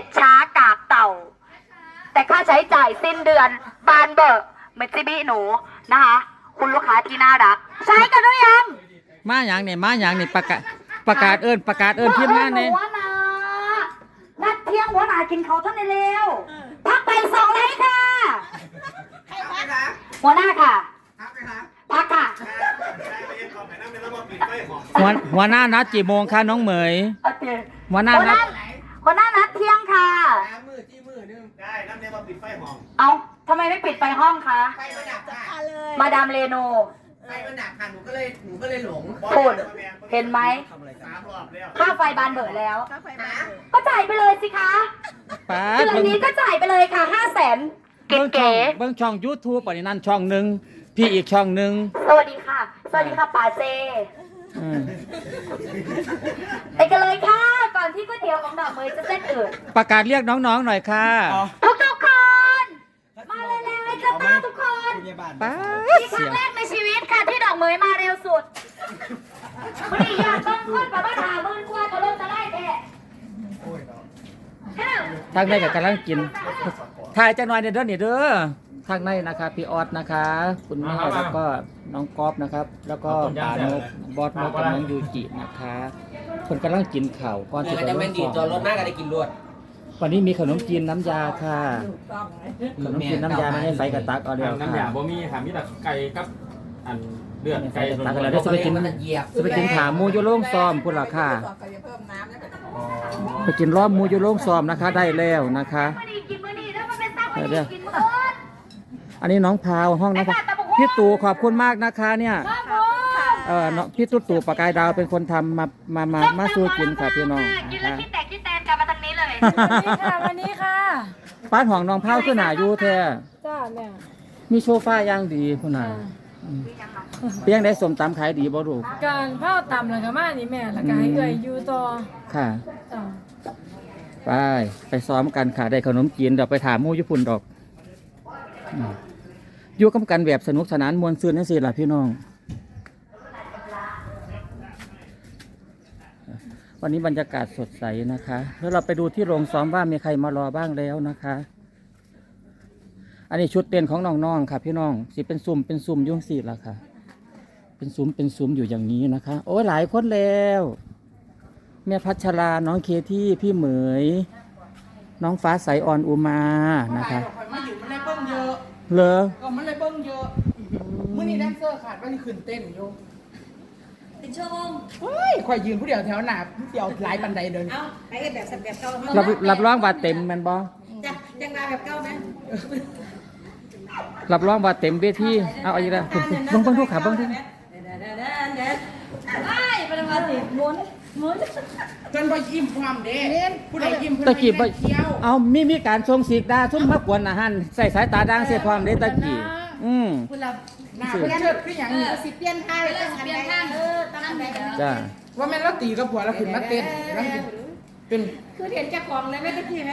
ตช้ากากเต่า แต่ค่าใช้จ่ายสิ้นเดือนบานเบอร์เมจิบิหนูนะคะ คุณลูกค้าที่น่ารัก ใช้กันหรือยังมาอย่างเนี่ยมาอย่างเนี่ยประกาศประกาศเอิญประกาศเอิญทีมงานเนี่ยหัวหนานัดเที่ยงหัวหนากินเขาวท่านในเร็วพักไปสองไลค์ค่ะ หัวหน้าค่ะ พักค่ะ หัวหัวหน้านัดกี่โมงคะน้องเหมย โอเคหัวหน้าหัวหนัน้าดหัวหน้า นัดเที่ยงค่ะมือที่มือนึงได้น้ำเนี่ยมาปิดไฟห้องเอาทำไมไม่ปิดไฟห้องคะ ไฟมันดับค่ะมาดามเรโน ไฟมันดับค่ะหนูก็เลยหนูก็เลยหลงพูดเห็นไหมสามรอบแล้วค่าไฟบานเบิดแล้วหาก็จ่ายไปเลยสิคะป้าดเดือนเบิ่งนี้ก็จ่ายไปเลยค่ะห้าแสนเบิ่งช่อเก๋งเบิ่งช่องยูทูบปนี้นั่นช่องหนึ่งพี่อีกช่องหนึ่งๆสวัสดีค่ะ สวัสดีค่ะป๋าเจ อืมไปกันเลยค่ะก่ อนที่ก๋วยเตี๋ยวของดอกเมยจะเส้นอืดประกาศเรียกน้องๆหน่อยค่ะทุกทุกๆคน มาเลยเลยจ้าป้าทุกคนป้าดนี่คเสีรั้ยงงแรกในชีวิตค่ะที่ดอกเมยมาเร็วสุดวันนี้อยากต้องคนแบบว่าหาเงินกว่าจะลงจะไล่แท้ทางในกับกำลังกินถ่ายจังหน่อยเด้อนี่เด้อทางในนะคะพี่ออสนะคะ คุณแม่แล้วก็น้องก๊อฟนะครับ แล้วก็ปานกบอสนกกับน้องยูจินะคะ คนกำลังกินข่าวก่อนเดี๋ที่ยวจะจะลเป็นงดีฟองจอรถหน้ากันได้กินรวดวันนี้มีขนมจีนน้ำยาค่ะขนมจีนน้ำยาไม่ให้ใส่กระตักเอาเดียวน้ำยาค่ะ บ่มีค่ะมีแต่ไก่ครับอันเลือดไก่ตักอะไรได้ จะไปกิน มันเหยียบจะไปกินขาหมูอยูโล่งซ้อมพุ่นละค่ะไปกินรอบหมูอยูโล่งซ้อมนะคะ ได้แล้วนะคะมื่อนี้กินมื่อนี้แล้วมันเป็นเศร้ามื่อเดี๋นี้ยวกินมื่ออันนี้น้องพาวห้องน้องพาวพี่ตู่ขอบคุณมากนะคะเนี่ยครับผม เออน้องพี่ตุ๊ตู่ประกายดาวเป็นคนทำมามามามาสู้กินค่ะพี่น้องกินนะแล้วคะที่แตกที่แตนกลับมาทางนี้เลยค่ะวันนี้ค่ะป้านของน้องพาวขึ้นหนาอยู่แท้จ้าแม่มีโซฟาย่างดีคุณน่ะอืมเพียงได้สมตำขายดีบ่ลูกการเผาตำแล้วก็มานี่แม่แล้วก็ให้เอ่ยอยู่ต่อค่ะจ้าไปไปซ้อมกันค่ะได้ขนมจีนเดี๋ยวไปถามหมู่ญี่ปุ่นดอกอืมอยู่กับกันแบบสนุกสนานมวนซื่นนั่นสิล่ะพี่น้อง วันนี้บรรยากาศสดใสนะคะ แล้วเราไปดูที่โรงซ้อมว่ามีใครมารอบ้างแล้วนะคะ อันนี้ชุดเต้นของน้องๆค่ะพี่น้องสิเป็นซุ่มเป็นซุ่มอยุ่จั่งสี่ละค่ะ เป็นซุ้มเป็นซุ้มอยู่อย่างนี้นะคะ โอ้ยหลายคนแล้วแม่พัชราน้องเคที่พี่เหมย น้องฟ้าใสออนอุมานะคะมาอยู่มันเลยเบิ้งเยอะเลอก็มันเลยเบิ้งเยอะมื่อนี้แดนเซอร์ขาดว่านี่ขึ้นเต้นอยู่ เป็นชั่วโมงเฮ้ยข่อยยืนผู้เดียวแถวหนาเดียวหลายบันไดเดินเอาไปกันแบบสับแบบเก่าเฮารับรับรองว่าเต็มแมันบอจะยังมาแบบเก่าไหมรับรองว่าเต็มเวทีเอาอีกแล้วเบิ้งเบิ้งทุกขาเบิ้งทุกเดี๋ยวเดี๋ยวเดี๋ยวเดี๋ยวไอ้เป็นมาติหมุนหมุนจนไปยิ้มความเด้ผู้ใดยิ้มผู้ใดตะกี้บ่เที่ยวเอามีมีการทรงสีกดาซุ่มมากวนอาหารใส่สายตาด่างเสียความเด้ตะกี้อืม คุณเรา หน้าเพื่อนเชิดขึ้นอย่างนี้สิเปลี่ยนท่าเลยสิเปลี่ยนท่าเออตั้งแต่จ้าว่าแม่นเราตีกับผัวเราขึ้นมาเต้นแล้วเป็นคือเห็นเจ้าของเลยไม่ได้ทีไหม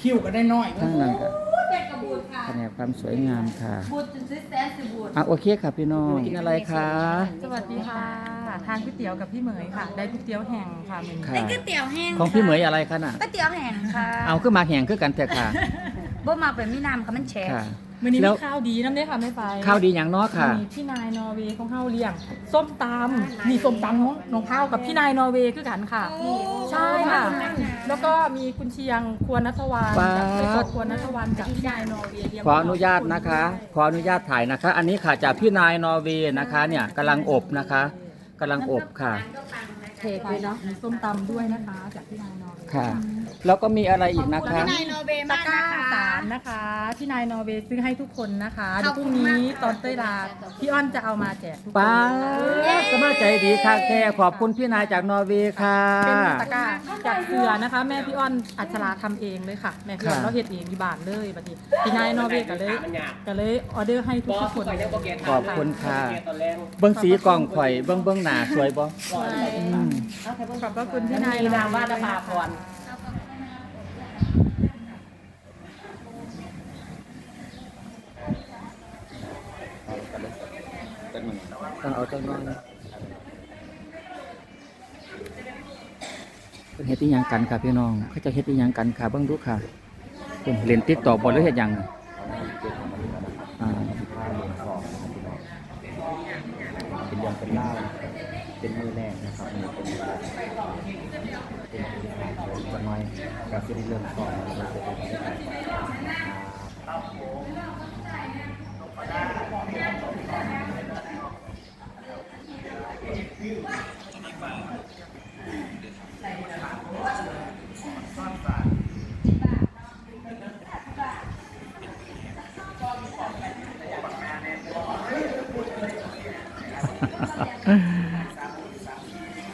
คิวก็ได้น้อยทั้งนั้นค่ะเป็นกระบูดค่ะแผนกความสวยงามค่ะบูดจนซื้อแสนสิบูดอะโอเคค่ะพี่น้องกินอะไรคะสวัสดีค่ะทานก๋วยเตี๋ยวกับพี่เหมยค่ะ ได้ก๋วยเตี๋ยวแห้งค่ะมื้อนี้ค่ะก๋วยเตี๋ยวแห้งของพี่เหมยอะไรคะน่ะก๋วยเตี๋ยวแห้งค่ะเอาขึ้นมาแข่งคือกันเถอะค่ะ บ่มาเป็นมิน้ำค่ะมันแฉะค่ะ มื้อนี้แล้มีวข้าวดีน้ำได้ค่ะไม่ไปข้าวดีอย่างเน้อค่ะ มีพี่นายนอร์เวย์ของเฮาเลี้ยงส้มตำมีส้มตำของน้องเผากับพี่นายนอร์เวย์คือกันค่ะ ใช่ค่ะ แล้วก็มีคุณเชียงควรนัทวานป๊าดกับไปสอบควรนัทวานกับพี่นายนอร์เวย์เลี้ยงขออนุญาตนะคะ ขออนุญาตถ่ายนะคะ อันนี้ค่ะจากพี่นายนอร์เวย์นะคะเนี่ยกำลังอบนะคะกำลังอบค่ะ เทไปเนาะมีส้มตำด้วยนะคะ จากพี่นายนอร์เวย์ค่ะ แล้วก็มีอะไรอีกนะคะนายโนเบตะมากกร้านะคะ สามนะคะพี่นายนอร์เวย์ซื้อให้ทุกคนนะคะเดี๋ยวพรุ่งนี้ตอนเต้ยลาพี่อ้อนจะเอามาแจกทุกคนป้าดก็มาใจดีค่ะแค่ขอบคุณพี่นายจากนอร์เวย์ค่ะ เป็นตะกร้าจากเกลือนะคะ แม่พี่อ้อนอัชราทำเองเลยค่ะ แม่พี่อ้อนค่ะ เราเฮ็ดเองที่บ้านเลยบัดนี้พี่นายนอร์เวย์ก็เลยก็เลยออเดอร์ให้ทุกทุกๆคนเลยขอบคุณค่ะ เบิ้งสีกล่องข่อย เบิ้งเบิ้งหนาสวยบ่อืมขอบพระคุณพี่นายนามว่าตภาพรต้องเอาจังน้อยเป็นเห็ดดอีหยังกันค่ะพี่น้องเขาจะเฮ็ดอีหยังกันค่ะเบิ่งดูค่ะเพิ่นเล่น TikTok บ่หรือเฮ็ดหยังอ่าเป็นเรื่องเป็นเล่าว เป็นมือแรกนะครับมือเป็นมือแรกเป็นจะน้อยกับที่เริ่มก่อนนะครับจะเป็นก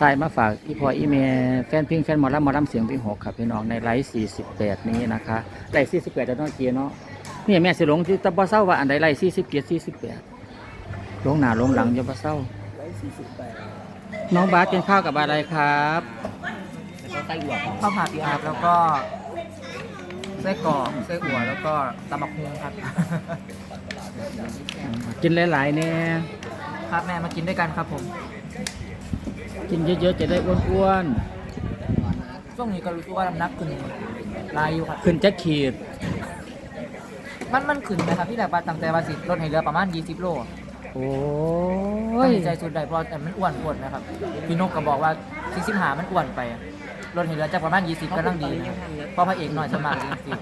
ทายมาฝากอีพออีเมแฟนเพลงแฟนหมอลำหมอลำเสียงพี่หกครับพี่น้องในไลฟ์48 นี้นะคะไลฟ์48จะต้องเกียร์เนาะนี่แม่สิหลงที่ตะบ่เศร้าว่าอันใดไลฟ์47 48ลงหน้าลงหลังจะบ่เศร้าน้องบาสกินข้าวกับอะไรครับข้าวผัดครับแล้วก็ไส้กรอกไส้อั่วแล้วก็ตำบักฮุงครับ กินหลายๆเนี่ยครับแม่มากินด้วยกันครับผม กินเยอะๆจะได้อ้วนช่วงนี้ก็รู้สึกว่าน้ำหนักขึ้นหลายอยู่ครับ ๆขึ้นจะขีด มันมันขึ้นนะครับพี่แหละว่าตั้งแต่ว่าสิลดให้เหลือประมาณ 20 โลโอ้ตั้ยงใจสุดได้เพราะแต่มันอ้วนปวดนะครับพี่นกก็บอกว่า40หามันอ้วนไปลดให้เหลือจากประมาณ 20ก็นั่งดีนะเพราะพระเอกหน่อยสมัครจริง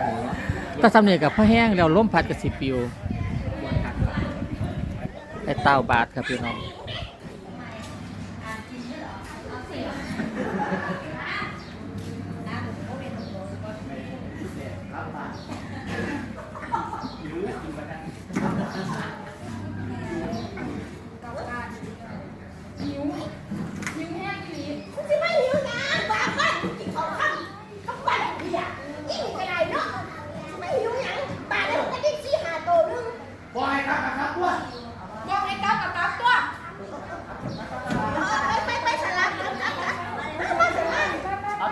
ๆถ้าสำเนียงกับพ่อแห้งแล้วล้มพัดกับสิปิวไอ้เต้าบาทครับพี่น้อง สิไม่หิวนะบ้าบ้านกินของข้ามข้ามบ้านเบียร์ยิ่งก็ได้เนาะสิไม่หิวหยังบ้านแล้วก็ได้ชี้หาโตนึง บอยครับครับว่า บอกให้กับกับกับตัวไปไปไปสลับกันกันกันมาสลับ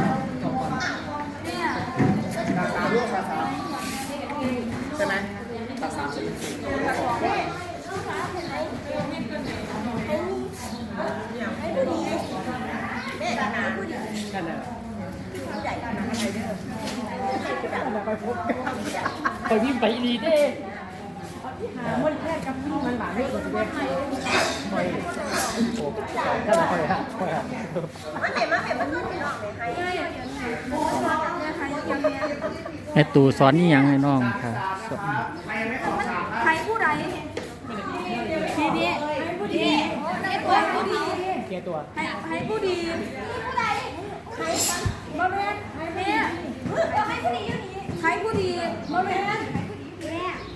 ครับไปวิ่งไปดีเด้แม่ตู่สอนนี่ยังให้น้องค่ะสอนใครผู้ใดทีนี้ให้ผู้ดีให้ตัวผู้ดีเกียตัวให้ผู้ดีผู้ใดใครบ่แม่นให้แม่ให้ผู้ดีอยู่นี่ ให้ผู้ดีบ่แม่น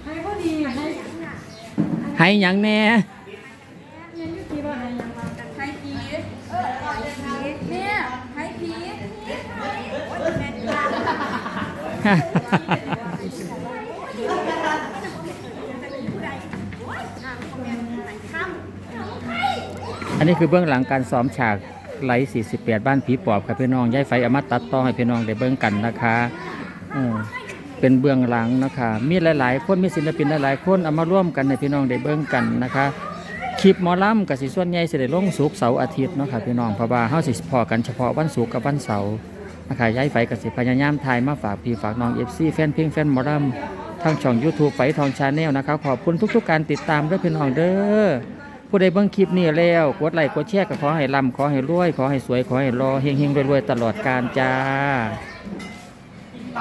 ให้ผู้ดีให้ให้หยังแน่ให้ผีเออให้ผีแม่ให้ผีอันนี้คือเบื้องหลังการซ้อมฉากไลฟ์48 บ้านผีปอบครับพี่น้องย้ายไฟเอามาตัดต่อให้พี่น้องได้เบิ่งกันนะคะ เออเป็นเบื้องหลังนะคะ มีหลาย ๆ คนมีศิลปินหลายๆคนเอามาร่วมกันให้พี่น้องได้เบิ่งกันนะคะ คลิปหมอลำกับสิส่วนใหญ่สิได้ลงศุกร์เสาร์อาทิตย์เนาะค่ะพี่น้องเพราะว่าเฮาสิพอกันเฉพาะวันศุกร์กับวันเสาร์นะคะย้ายไฟกับสิพยายามถ่ายมาฝากพี่ฝากน้อง FC แฟนเพลงแฟนหมอลำทางช่อง YouTube ไฟทองชาแนลนะคะขอบคุณทุก ๆ การติดตามด้วยพี่น้องเด้อผู้ใดเบิ่งคลิปนี้แล้วกดไลค์กดแชร์ก็ขอให้ร่ำขอให้รวย ขอให้สวยขอให้รอเฮงๆรวยๆตลอดกาลจ้า เด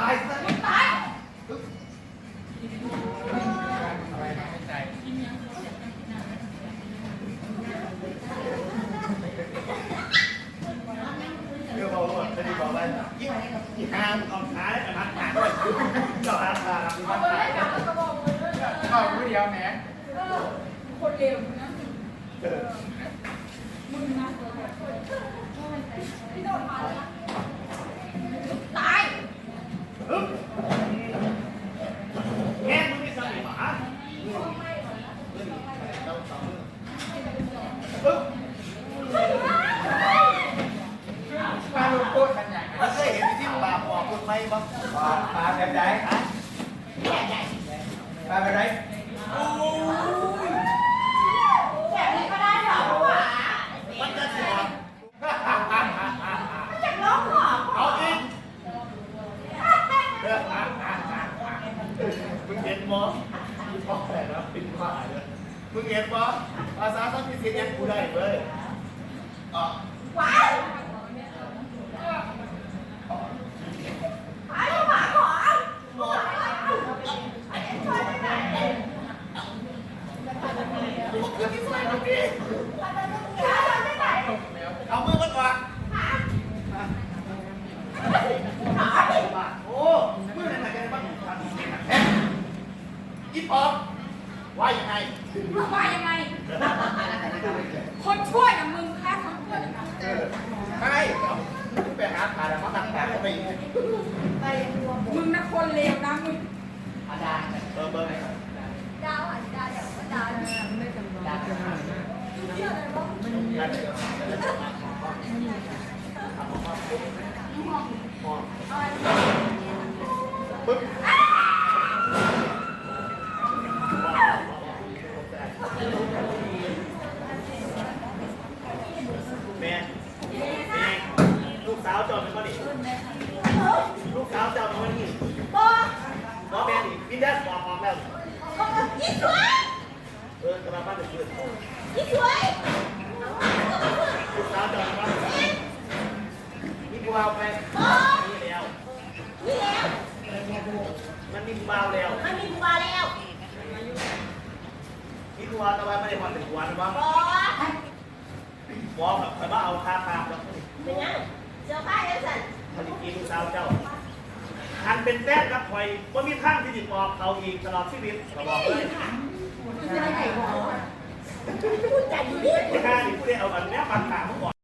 ี๋ยวบอกว่าจะดีบอกว่ายิ่งยิ่งห้ามเอาท้ายอันนั้นหาด้วยจอดราคามีบ้านขายก็ผู้เดียวแหมแง่มึงไม่ใส่หมาปึ๊บ มาดูโคตรกันใหญ่ แล้วเฮ้ย ปลา แบบไหนปลาแบบไหนแบบนี้ก็ได้เหรอพ่อหวามันจะสอนอยากร้องหรอเอาอีกมึงเห็นมั้ยพ่อแต่ละเป็นฝ่ายเลยมึงเห็นมั้ยภาษาสันติสิทธิ์ยังกูได้เลยอะว้าวไอ้หมาขอ เอามือมันก่อนโอ้มือไหนกันบ้างเอ๊ะอีปอบว่ายังไง ว่ายังไง คนชั่วอย่างมึงค่ะคนชั่วอย่างมึง เออใช่เอาไปหาผ่านแล้วมาตัดแผลเข้าไปอีก มึงนะคนเลวนะมึง เบอร์ไหนดาวหันดาวเดี๋ยวก็ดาวปึ๊บแม่ลูกสาวจอดเป็นคนนี้ลูกสาวจอดเป็นคนนี้บอน้อแม่นี่วินเดอ ร์ออกออกแล้วยี่สวยเออกำลังบ้านเดือดยี่สวยลูกสาวจอดเป็นคนนี้มีผู้บ่าวไปนี่แล้วนี่แล้วมันมีบ่าวแล้วมันมีบัวแล้วมีผู้บ่าวต่ว่าไม่ได้ความเป็นผัวนะบ้างบอหมอแบบแต่ว่าเอาคาคาแล้วเป็นยังเสื้อผ้ายังสั่นผลิตกินลูกสาวเจ้า อันเป็นแฟนกับคอยว่ามีทางที่ติดปอบเขาอีกตลอดชีวิตเราบอกเลยพูดใจดีไม่กล้าดิผู้ใดเอาอันเนี้ยปัญหามาก่อน